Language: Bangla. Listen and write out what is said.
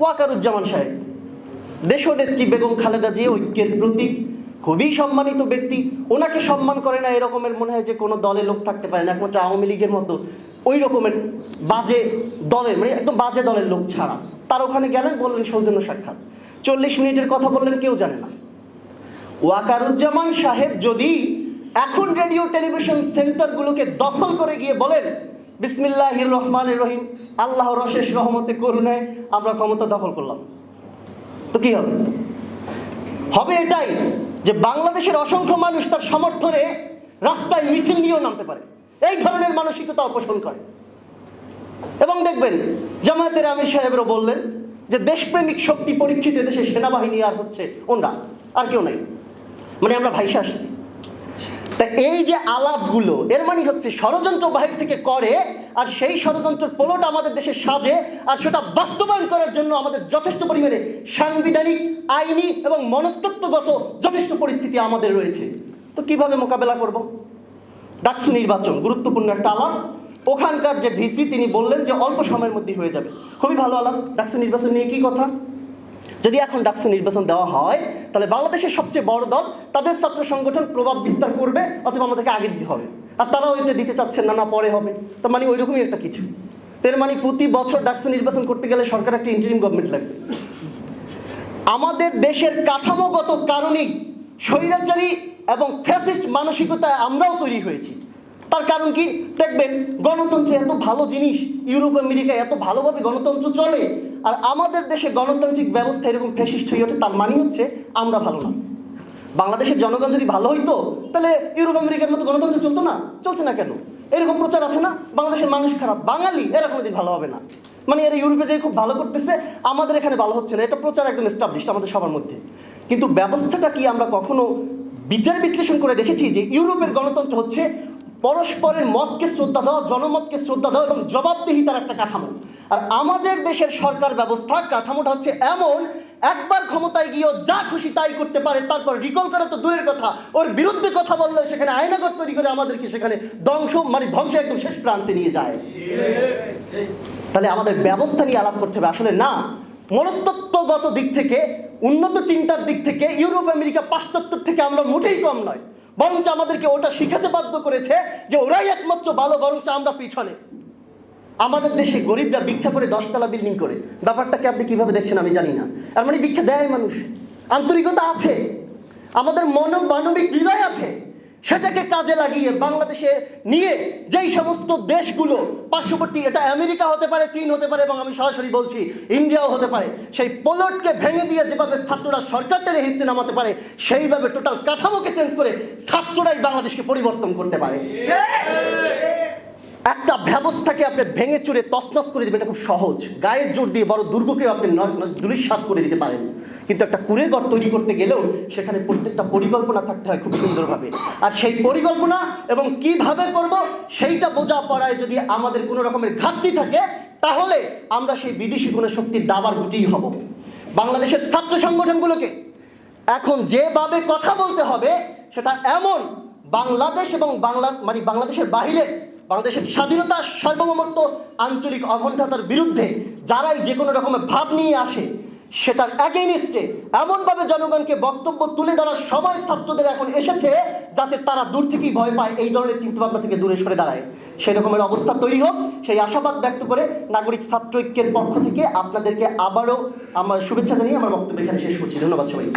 ওয়াকারুজ্জামান সাহেব, দেশনেত্রী বেগম খালেদা জিয়া ঐক্যের প্রতীক, খুবই সম্মানিত ব্যক্তি। ওনাকে সম্মান করে না, এরকমের মনে হয় যে কোনো দলে লোক থাকতে পারে না। একমাত্র আওয়ামী লীগের মতো ওই রকমের বাজে দলের মানে একদম বাজে দলের লোক ছাড়া। তার ওখানে গেলেন, বললেন, সৌজন্য সাক্ষাৎ। চল্লিশ মিনিটের কথা বললেন, কেউ জানে না। ওয়াকারুজ্জামান সাহেব যদি এখন রেডিও টেলিভিশন সেন্টারগুলোকে দখল করে গিয়ে বলেন, বিসমিল্লাহির রহমান রহিম আল্লাহ রশেষ রহমতে, করুণায় আমরা ক্ষমতা দখল করলাম। তো কি হবে? হবে এটাই যে বাংলাদেশের অসংখ্য মানুষ তার সমর্থনে রাস্তায় মিছিল নিয়েও নামতে পারে। এই ধরনের মানসিকতা অপোষণ করে। এবং দেখবেন জামায়াতের আমির সাহেবরা বললেন যে দেশপ্রেমিক শক্তি পরীক্ষিত দেশে সেনাবাহিনী আর হচ্ছে ওনরা, আর কেউ নাই। মানে আমরা ভাইসে আসছি। তা এই যে আলাপগুলো, এর মানে হচ্ছে ষড়যন্ত্র বাহির থেকে করে, আর সেই ষড়যন্ত্রের পোলট আমাদের দেশে সাজে, আর সেটা বাস্তবায়ন করার জন্য আমাদের যথেষ্ট পরিমাণে সাংবিধানিক, আইনি এবং মনস্তত্ত্বগত যথেষ্ট পরিস্থিতি আমাদের রয়েছে। তো কীভাবে মোকাবেলা করব? ডাকসু নির্বাচন, গুরুত্বপূর্ণ একটা আলাপ। ওখানকার যে ভিসি, তিনি বললেন যে অল্প সময়ের মধ্যেই হয়ে যাবে। খুবই ভালো আলাপ। ডাকসু নির্বাচন নিয়ে কি কথা? যদি এখন ডাকসু নির্বাচন দেওয়া হয়, তাহলে বাংলাদেশের সবচেয়ে বড় দল তাদের ছাত্র সংগঠন প্রভাব বিস্তার করবে অথবা আমাদেরকে আগে দিতে হবে। আর তারাও এটা দিতে চাচ্ছেন না না পরে হবে। তার মানে ওই রকমই একটা কিছু। তার মানে প্রতি বছর ডাকসু নির্বাচন করতে গেলে সরকার একটা ইন্টারিম গভর্নমেন্ট লাগবে। আমাদের দেশের কাঠামোগত কারণেই স্বৈরাচারী এবং ফ্যাসিস্ট মানসিকতায় আমরাও তৈরি হয়েছি। তার কারণ কি? দেখবেন, গণতন্ত্র এত ভালো জিনিস, ইউরোপ আমেরিকায় এত ভালোভাবে গণতন্ত্র চলে, আর আমাদের দেশে গণতান্ত্রিক ব্যবস্থা এরকম ফ্যাসিস্ট হয়ে ওঠে, তার মানে হচ্ছে আমরা ভালো না। বাংলাদেশের জনগণ যদি ভালো হইতো, তাহলে ইউরোপ, আমেরিকার মতো গণতন্ত্র চলতো না, চলছে না কেন? এরকম প্রচার আছে না? বাংলাদেশের মানুষ খারাপ, বাঙালি, এরা কোনোদিন ভালো হবে না। মানে এরা ইউরোপে যে খুব ভালো করতেছে, আমাদের এখানে ভালো হচ্ছে না, এটা প্রচার একদম এস্টাবলিশড আমাদের সবার মধ্যে। কিন্তু ব্যবস্থাটা কি আমরা কখনো বিচার বিশ্লেষণ করে দেখেছি যে ইউরোপের গণতন্ত্র হচ্ছে পরস্পরের মতকে শ্রদ্ধা দেওয়া, জনমতকে শ্রদ্ধা দেওয়া এবং জবাবদিহিতার একটা কাঠামো। আর আমাদের দেশের সরকার ব্যবস্থা কাঠামোটা হচ্ছে এমন, একবার ক্ষমতায় গিয়েও যা খুশি তাই করতে পারে, তারপর রিকল করা তো দূরের কথা। ওর বিরুদ্ধে কথা বললে সেখানে আয়নাগর তৈরি করে আমাদেরকে সেখানে ধ্বংস মানে ধ্বংস একদম শেষ প্রান্তে নিয়ে যায়। তাহলে আমাদের ব্যবস্থা নিয়ে আলাপ করতে হবে। আসলে না মনস্তত্ত্বগত দিক থেকে, উন্নত চিন্তার দিক থেকে, ইউরোপ, আমেরিকা, পাশ্চাত্যের থেকে আমরা মোটেই কম নয়। বরঞ্চ আমাদেরকে ওটা শিখাতে বাধ্য করেছে যে ওরাই একমাত্র ভালো, বরঞ্চ আমরা পিছনে। আমাদের দেশে গরিবরা ভিক্ষা করে দশতলা বিল্ডিং করে। ব্যাপারটাকে আপনি কীভাবে দেখছেন আমি জানি না। আর মানে ভিক্ষা দেয় মানুষ। আন্তরিকতা আছে। আমাদের মনব মানবিক হৃদয় আছে। সেটাকে কাজে লাগিয়ে বাংলাদেশে নিয়ে যেই সমস্ত দেশগুলো পার্শ্ববর্তী, এটা আমেরিকা হতে পারে, চীন হতে পারে, এবং আমি সরাসরি বলছি ইন্ডিয়াও হতে পারে, সেই পোলটকে ভেঙে দিয়ে যেভাবে ছাত্ররা সরকার টেনে হিস্ট্রি নামাতে পারে, সেইভাবে টোটাল কাঠামোকে চেঞ্জ করে ছাত্ররাই বাংলাদেশকে পরিবর্তন করতে পারে। একটা ব্যবস্থাকে আপনি ভেঙে চুরে তছনছ করে দেবেন এটা খুব সহজ। গায়ের জোর দিয়ে বড় দুর্গকেও আপনি দুলিশ্বাত করে দিতে পারেন। কিন্তু একটা কুড়ের ঘর তৈরি করতে গেলেও সেখানে প্রত্যেকটা পরিকল্পনা থাকতে হয় খুব সুন্দরভাবে। আর সেই পরিকল্পনা এবং কীভাবে করব সেইটা বোঝা পড়ায় যদি আমাদের কোনো রকমের ঘাটতি থাকে, তাহলে আমরা সেই বিদেশি কোনো শক্তির দাবার গুটিই হব। বাংলাদেশের ছাত্র সংগঠনগুলোকে এখন যেভাবে কথা বলতে হবে, সেটা এমন বাংলাদেশ এবং বাংলা মানে বাংলাদেশের বাহিরে বাংলাদেশের স্বাধীনতা সার্বভৌমত্ব আঞ্চলিক অখণ্ডতার বিরুদ্ধে যারাই যে কোনো রকমের ভাব নিয়ে আসে, সেটার অ্যাগেনিস্টে এমনভাবে জনগণকে বক্তব্য তুলে ধরার সময় ছাত্রদের এখন এসেছে যাতে তারা দূর থেকেই ভয় পায়, এই ধরনের চিন্তাভাবনা থেকে দূরে সরে দাঁড়ায়। সেই রকমের অবস্থা তৈরি হোক, সেই আশাবাদ ব্যক্ত করে নাগরিক ছাত্র ঐক্যের পক্ষ থেকে আপনাদেরকে আবারও আমার শুভেচ্ছা জানিয়ে আমার বক্তব্য এখানে শেষ করছি। ধন্যবাদ সবাই